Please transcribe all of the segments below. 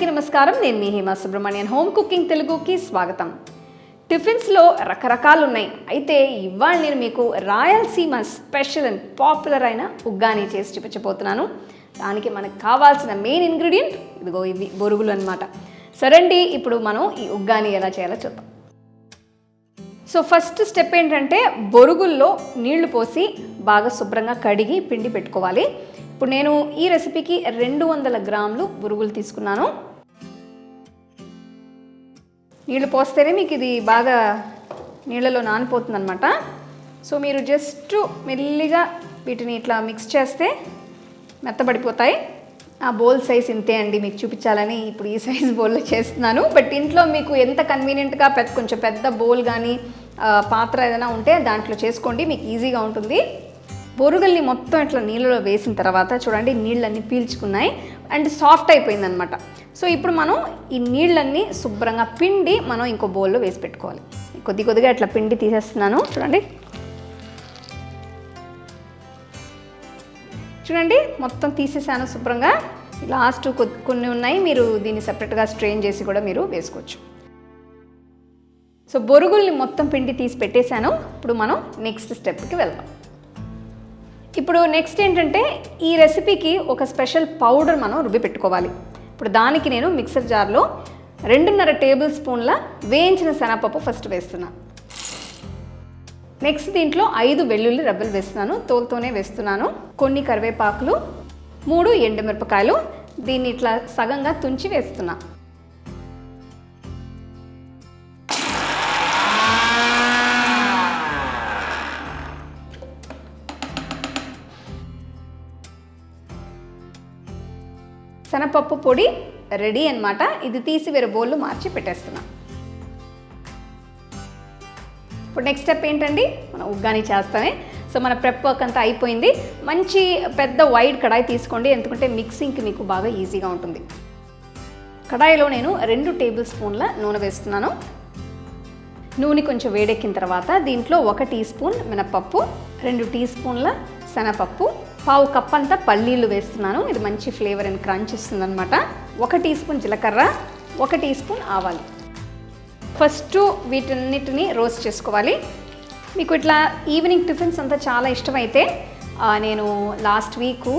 అందరికీ నమస్కారం. నేను మీ హేమా సుబ్రహ్మణ్యన్. హోమ్ కుకింగ్ తెలుగుకి స్వాగతం. టిఫిన్స్లో రకరకాలు ఉన్నాయి అయితే ఇవాళ నేను మీకు రాయలసీమ స్పెషల్ అండ్ పాపులర్ అయిన ఉగ్గాని చేసి చూపించబోతున్నాను. దానికి మనకు కావాల్సిన మెయిన్ ఇంగ్రీడియంట్ ఇదిగో ఇవి బొరుగులు అనమాట సరండి ఇప్పుడు మనం ఈ ఉగ్గాని ఎలా చేయాలో చూద్దాం. సో ఫస్ట్ స్టెప్ ఏంటంటే బొరుగుల్లో నీళ్ళు పోసి బాగా శుభ్రంగా కడిగి పిండి పెట్టుకోవాలి. ఇప్పుడు నేను ఈ రెసిపీకి రెండు వందల గ్రాములు బొరుగులు తీసుకున్నాను. నీళ్ళు పోస్తేనే మీకు ఇది బాగా నీళ్ళలో నానిపోతుంది అనమాట సో మీరు జస్ట్ మెల్లిగా వీటిని ఇట్లా మిక్స్ చేస్తే మెత్తబడిపోతాయి. ఆ బౌల్ సైజ్ ఇంతే అండి మీకు చూపించాలని ఇప్పుడు ఈ సైజ్ బౌల్లో చేస్తున్నాను. బట్ ఇంట్లో మీకు ఎంత కన్వీనియంట్గా పెద్ద కొంచెం పెద్ద బౌల్ కానీ పాత్ర ఏదైనా ఉంటే దాంట్లో చేసుకోండి మీకు ఈజీగా ఉంటుంది. బొరుగుల్ని మొత్తం ఇట్లా నీళ్ళలో వేసిన తర్వాత చూడండి నీళ్ళన్నీ పీల్చుకున్నాయి. అండ్ సాఫ్ట్ అయిపోయింది అనమాట సో ఇప్పుడు మనం ఈ నీళ్ళన్నీ శుభ్రంగా పిండి మనం ఇంకో బౌల్లో వేసి పెట్టుకోవాలి. కొద్ది కొద్దిగా ఇట్లా పిండి తీసేస్తున్నాను. చూడండి. చూడండి మొత్తం తీసేసాను శుభ్రంగా. లాస్ట్ కొన్ని ఉన్నాయి. మీరు దీన్ని సెపరేట్గా స్ట్రెయిన్ చేసి కూడా మీరు వేసుకోవచ్చు. సో బొరుగుల్ని మొత్తం పిండి తీసి పెట్టేశాను. ఇప్పుడు మనం నెక్స్ట్ స్టెప్కి వెళ్దాం. ఇప్పుడు నెక్స్ట్ ఏంటంటే ఈ రెసిపీకి ఒక స్పెషల్ పౌడర్ మనం రుబ్బి పెట్టుకోవాలి. ఇప్పుడు దానికి నేను మిక్సర్ జార్లో రెండున్నర టేబుల్ స్పూన్ల వేయించిన శనగపప్పు ఫస్ట్ వేస్తున్నా. నెక్స్ట్ దీంట్లో ఐదు వెల్లుల్లి రబ్బలు వేస్తున్నాను. తోలుతోనే వేస్తున్నాను. కొన్ని కరివేపాకులు మూడు ఎండుమిరపకాయలు దీన్ని ఇట్లా సగంగా తుంచి వేస్తున్నా. శనగపప్పు పొడి రెడీ అన్నమాట. ఇది తీసి వేరే బౌల్లో మార్చి పెట్టేస్తున్నా. ఇప్పుడు నెక్స్ట్ స్టెప్ ఏంటండి? మనం ఉగ్గాని చేస్తామే. సో మన ప్రెప్ వర్క్ అంతా అయిపోయింది. మంచి పెద్ద వైడ్ కడాయి తీసుకోండి. ఎందుకంటే మిక్సింగ్కి మీకు బాగా ఈజీగా ఉంటుంది. కడాయిలో నేను రెండు టేబుల్ స్పూన్ల నూనె వేస్తున్నాను. నూనె కొంచెం వేడెక్కిన తర్వాత దీంట్లో ఒక టీ స్పూన్ మినపప్పు రెండు టీ స్పూన్ల శనగపప్పు పావు కప్ అంతా పల్లీలు వేస్తున్నాను. ఇది మంచి ఫ్లేవర్ అండ్ క్రంచ్ ఇస్తుంది అనమాట ఒక టీ స్పూన్ జీలకర్ర ఒక టీ స్పూన్ ఆవాలు. ఫస్ట్ వీటన్నిటిని రోస్ట్ చేసుకోవాలి. మీకు ఇట్లా ఈవినింగ్ టిఫిన్స్ అంతా చాలా ఇష్టమైతే నేను లాస్ట్ వీక్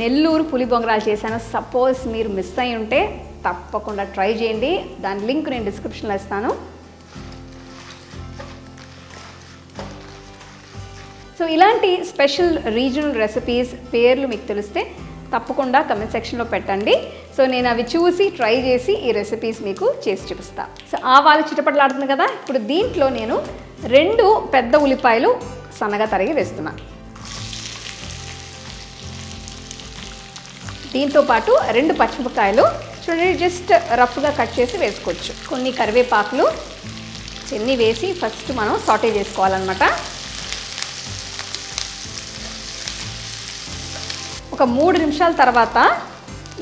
నెల్లూరు పులి బొంగరాలు చేశాను. సపోజ్ మీరు మిస్ అయి ఉంటే తప్పకుండా ట్రై చేయండి. దాని లింక్ నేను డిస్క్రిప్షన్లో ఇస్తాను. సో ఇలాంటి స్పెషల్ రీజనల్ రెసిపీస్ పేర్లు మీకు తెలిస్తే తప్పకుండా కమెంట్ సెక్షన్లో పెట్టండి. సో నేను అవి చూసి ట్రై చేసి ఈ రెసిపీస్ మీకు చేసి చూపిస్తా. సో ఆవాలు చిటపటలాడుతుంది కదా ఇప్పుడు దీంట్లో నేను రెండు పెద్ద ఉల్లిపాయలు సన్నగా తరిగి వేస్తున్నా. దీంతో పాటు రెండు పచ్చిమిరపకాయలు చూడండి జస్ట్ రఫ్గా కట్ చేసి వేసుకోవచ్చు. కొన్ని కరివేపాకులు చెన్ని వేసి ఫస్ట్ మనం సాటే చేసుకోవాలన్నమాట. ఒక మూడు నిమిషాల తర్వాత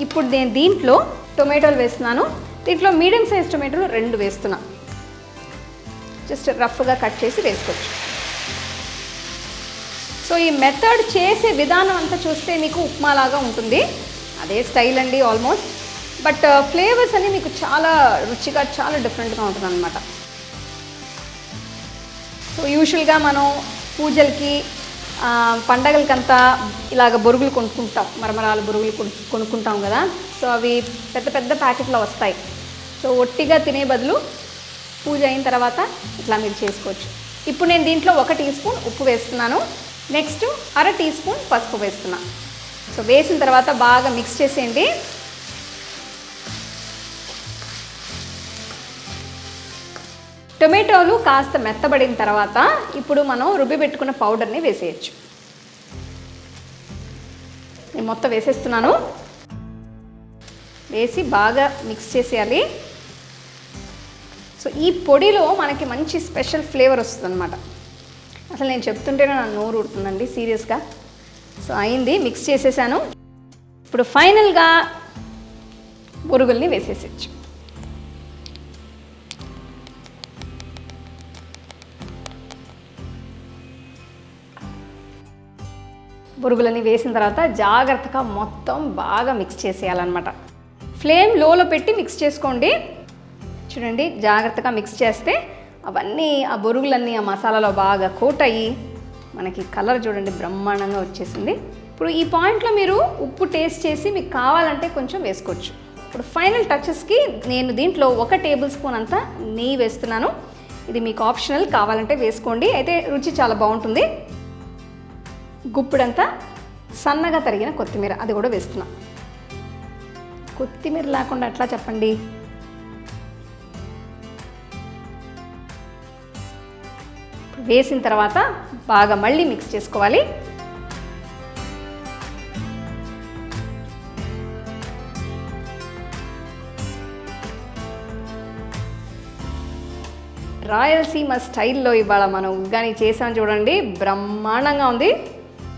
ఇప్పుడు నేను దీంట్లో టొమాటోలు వేస్తున్నాను. దీంట్లో మీడియం సైజ్ టొమాటోలు రెండు వేస్తున్నా. జస్ట్ రఫ్గా కట్ చేసి వేసుకోవచ్చు. సో ఈ మెథడ్ చేసే విధానం అంతా చూస్తే మీకు ఉప్మాలాగా ఉంటుంది. అదే స్టైల్ అండి ఆల్మోస్ట్. బట్ ఫ్లేవర్స్ అన్ని మీకు చాలా రుచిగా చాలా డిఫరెంట్గా ఉంటుంది అనమాట సో యూజువల్గా మనం పూజలకి పండగలకంతా ఇలాగ బొరుగులు కొనుక్కుంటాం మరమరాలు బొరుగులు కొనుక్కుంటాం కదా. సో అవి పెద్ద పెద్ద ప్యాకెట్లో వస్తాయి. సో ఒట్టిగా తినే బదులు పూజ అయిన తర్వాత ఇట్లా మీరు చేసుకోవచ్చు. ఇప్పుడు నేను దీంట్లో ఒక టీ స్పూన్ ఉప్పు వేస్తున్నాను. నెక్స్ట్ అర టీ స్పూన్ పసుపు వేస్తున్నా. సో వేసిన తర్వాత బాగా మిక్స్ చేసేయండి. టొమాటోలు కాస్త మెత్తబడిన తర్వాత ఇప్పుడు మనం రుబ్బి పెట్టుకున్న పౌడర్ని వేసేయచ్చు. నేను మొత్తం వేసేస్తున్నాను. వేసి బాగా మిక్స్ చేసేయాలి. సో ఈ పొడిలో మనకి మంచి స్పెషల్ ఫ్లేవర్ వస్తుంది అనమాట అసలు నేను చెప్తుంటేనే నా నోరు ఉడుతుందండి సీరియస్గా. సో అయింది మిక్స్ చేసేసాను. ఇప్పుడు ఫైనల్గా బొరుగుల్ని వేసేసేయచ్చు. బురుగులని వేసిన తర్వాత జాగ్రత్తగా మొత్తం బాగా మిక్స్ చేసేయాలన్నమాట. ఫ్లేమ్ లోలో పెట్టి మిక్స్ చేసుకోండి. చూడండి జాగ్రత్తగా మిక్స్ చేస్తే అవన్నీ ఆ బొరుగులన్నీ ఆ మసాలాలో బాగా కోట్ అయ్యి మనకి కలర్ చూడండి బ్రహ్మాండంగా వచ్చేసింది. ఇప్పుడు ఈ పాయింట్లో మీరు ఉప్పు టేస్ట్ చేసి మీకు కావాలంటే కొంచెం వేసుకోవచ్చు. ఇప్పుడు ఫైనల్ టచెస్కి నేను దీంట్లో ఒక టేబుల్ స్పూన్ అంతా నెయ్యి వేస్తున్నాను. ఇది మీకు ఆప్షనల్ కావాలంటే వేసుకోండి. అయితే రుచి చాలా బాగుంటుంది. గుప్పుడంతా సన్నగా తరిగిన కొత్తిమీర. అది కూడా వేస్తున్నా. కొత్తిమీర లేకుండా ఎట్లా చెప్పండి? వేసిన తర్వాత బాగా మళ్ళీ మిక్స్ చేసుకోవాలి. రాయలసీమ స్టైల్లో ఇవాళ మనం ఉగ్గాని చేసాం చూడండి. బ్రహ్మాండంగా ఉంది.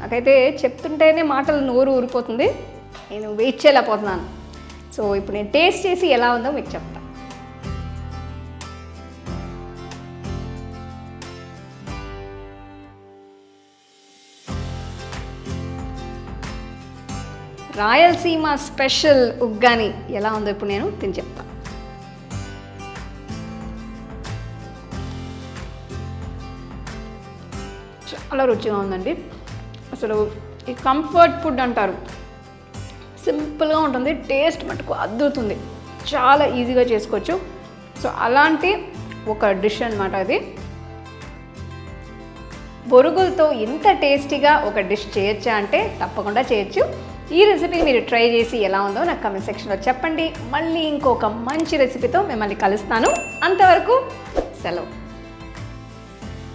నాకైతే చెప్తుంటేనే మాటలు నోరు ఊరిపోతుంది. నేను వెయిట్ చేయలేకపోతున్నాను. సో ఇప్పుడు నేను టేస్ట్ చేసి ఎలా ఉందో మీకు చెప్తాను రాయలసీమ స్పెషల్ ఉగ్గాని ఎలా ఉందో ఇప్పుడు నేను తిని చెప్తాను చాలా రుచిగా ఉందండి. అసలు ఈ కంఫర్ట్ ఫుడ్ అంటారు. సింపుల్గా ఉంటుంది టేస్ట్ మటుకు అద్దుతుంది చాలా ఈజీగా చేసుకోవచ్చు. సో అలాంటి ఒక డిష్ అనమాట అది. బొరుగులతో ఇంత టేస్టీగా ఒక డిష్ చేయొచ్చా అంటే తప్పకుండా చేయొచ్చు. ఈ రెసిపీ మీరు ట్రై చేసి ఎలా ఉందో నాకు కమెంట్ సెక్షన్లో చెప్పండి. మళ్ళీ ఇంకొక మంచి రెసిపీతో మిమ్మల్ని కలుస్తాను. అంతవరకు సెలవు.